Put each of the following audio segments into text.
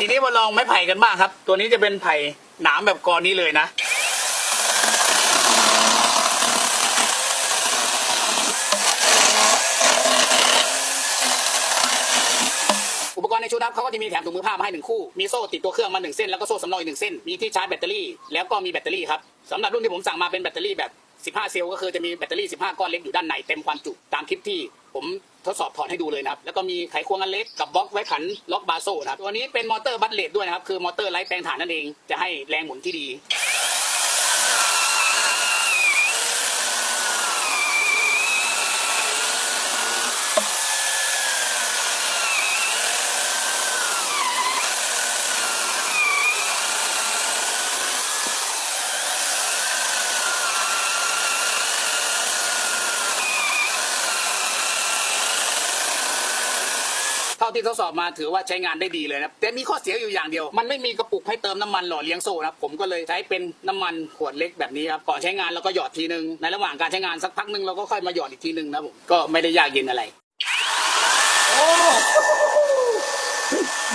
ทีนี้มาลองไม้ไผ่กันบ้างครับ ตัวนี้จะเป็นไผ่หนามแบบกรนี้เลยนะอุปกรณ์ในชุดครับเขาก็จะมีแถมถุงมือผ้ามาให้หนึ่งคู่ มีโซ่ติดตัวเครื่องมาหนึ่งเส้น แล้วก็โซ่สำรองอีกหนึ่งเส้น มีที่ชาร์จแบตเตอรี่ แล้วก็มีแบตเตอรี่ครับสำหรับรุ่นที่ผมสั่งมาเป็นแบตเตอรี่แบบ 15 เซลล์ก็คือจะมีแบตเตอรี่ 15 ก้อนเล็กอยู่ด้านในเต็มความจุตามคลิปที่ผมทดสอบถอดให้ดูเลยนะครับ แล้วก็มีไขควงอันเล็กกับบล็อกไว้ขันล็อกบาโซ่นะครับ ตัวนี้เป็นมอเตอร์บัตเลตด้วยนะครับ คือมอเตอร์ไร้แปลงฐานนั่นเอง จะให้แรงหมุนที่ดี ท่าที่ทดสอบมาถือว่าใช้งานได้ดีเลยนะแต่มีข้อเสียอยู่อย่างเดียว มันไม่มีกระปุกให้เติมน้ำมันหล่อเลี้ยงโซ่นะครับผมก็เลยใช้เป็นน้ำมันขวดเล็กแบบนี้ครับก่อนใช้งานเราก็หยอดทีนึงในระหว่างการใช้งานสักพักหนึงเราก็ค่อยมาหยอดอีกทีนึงนะผมก็ไม่ได้ยากเย็นอะไร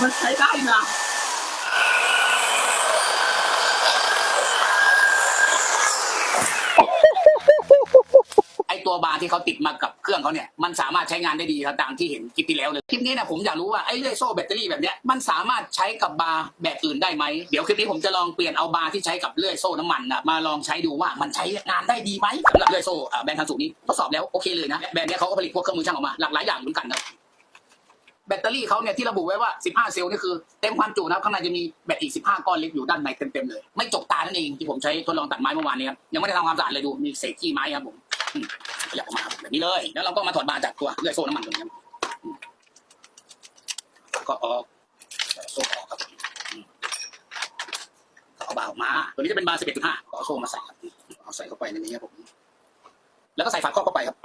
มันใช้ได้นะ ไอตัวบาร์ ที่เขาติดมากับเครื่องเขาเนี่ยมันสามารถใช้งานได้ดีครับตามที่เห็นคลิปที่แล้วเลยคลิปนี้นะผมอยากรู้ว่าไอ้เลื่อยโซ่แบตเตอรี่แบบเนี้ยมันสามารถใช้กับบาร์แบบอื่นได้ไหมเดี๋ยวคลิปนี้ผมจะลองเปลี่ยนเอาบาร์ที่ใช้กับเลื่อยโซ่น้ำมันนะมาลองใช้ดูว่ามันใช้งานได้ดีไหมสำหรับเลื่อยโซ่แบรนด์ทันสุนี้ทดสอบแล้วโอเคเลยนะแบรนด์เนี้ยเขาก็ผลิตพวกเครื่องมือช่างออกมาหลากหลายอย่างเหมือนกันนะแบตเตอรี่เขาเนี่ยที่ระบุไว้ว่า 15 เซลล์นี่คือเต็มความจุนะครับข้างในจะมีแบตอีก 15 ก้อนเล็กอยู่ด้านในเต็มๆเลย ไม่จกตานั่นเองที่ผมใช้ทดลองตัดไม้เมื่อวานนี้ครับยังไม่ได้ทำความสะอาดเลยดูมีเศษขี้ไม้ครับผม ขยับออกมาแบบนี้เลย แล้วเราก็มาถอดบาร์จากตัวเลื่อยโซ่น้ำมันตรงนี้ก็ออกโซ่ออกครับเอาบาร์ออกมา ตัวนี้จะเป็นบาร์11.5เอาโซ่มาใส่ครับเอาใส่เข้าไปในนี้ครับผม แล้วก็ใส่ฝาครอบเข้าไปครับ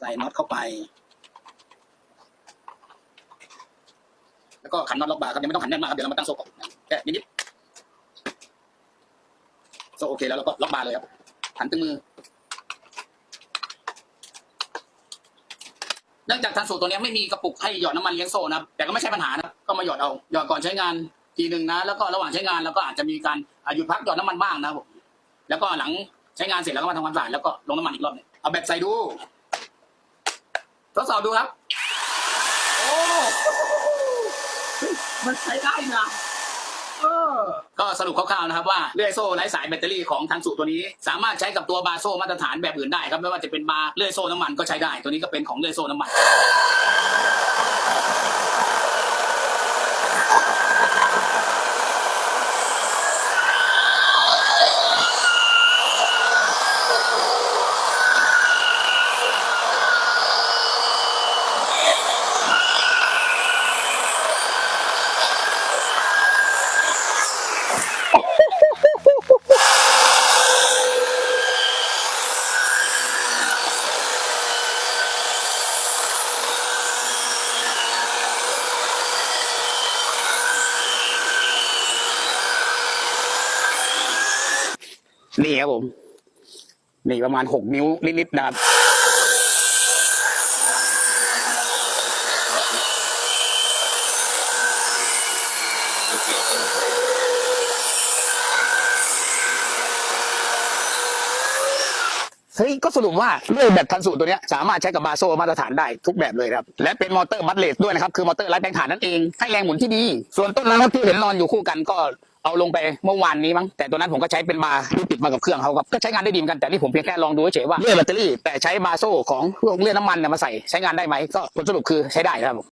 ใส่น็อตเข้าไป แล้วก็ขันน็อตล็อกบาร์ครับยังไม่ต้องขันแน่นมากครับเดี๋ยวเรามาตั้งโซ่ก่อนแค่นิดๆโซ่โอเคแล้วเราก็ล็อกบาร์เลยครับขันตึงมือ เนื่องจากทันสูตรตัวนี้ไม่มีกระปุกให้หยอดน้ำมันเลี้ยงโซ่นะครับแต่ก็ไม่ใช่ปัญหานะก็มาหยอดเอาหยอดก่อนใช้งานทีหนึ่งนะ แล้วก็ระหว่างใช้งานเราก็อาจจะมีการหยุดพักหยอดน้ำมันบ้างนะครับผมแล้วก็หลังใช้งานเสร็จแล้วก็มาทำความสะอาดแล้วก็ลงน้ำมันอีกรอบหนึงเอาแบบใส่ดูทดสอบดูครับ โอ้มันใช้ได้นะ ก็สรุปคร่าวๆนะครับว่าเลื่อยโซ่ไร้สายแบตเตอรี่ของทางสูตัวนี้ สามารถใช้กับตัวบาโซ่มาตรฐานแบบอื่นได้ครับไม่ว่าจะเป็นบาเลื่อยโซ่น้ำมันก็ใช้ได้ ตัวนี้ก็เป็นของเลื่อยโซ่น้ำมัน นี่ครับผม นี่ประมาณหกนิ้วนิดๆนะครับเฮ้ยก็สรุปว่าเลื่อยแบตทันสูตรตัวนี้สามารถใช้กับบาโซมาตรฐานได้ทุกแบบเลยครับ และเป็นมอเตอร์บัตเลสด้วยนะครับ คือมอเตอร์ไร้แรงฐานนั่นเองให้แรงหมุนที่ดี ส่วนต้นนะครับที่เห็นนอนอยู่คู่กันก็ เอาลงไปเมื่อวานนี้มั้งแต่ตัวนั้นผมก็ใช้เป็นบาร์ที่ติดมากับเครื่องเขาครับก็ใช้งานได้ดีเหมือนกันแต่นี่ผมเพียงแค่ลองดูเฉยๆว่าเลื่อยแบตเตอรี่แต่ใช้บาโซ่ของพวกเลื่อยน้ำมันเนี่ยมาใส่ใช้งานได้ไหมก็ผลสรุปคือใช้ได้ครับผม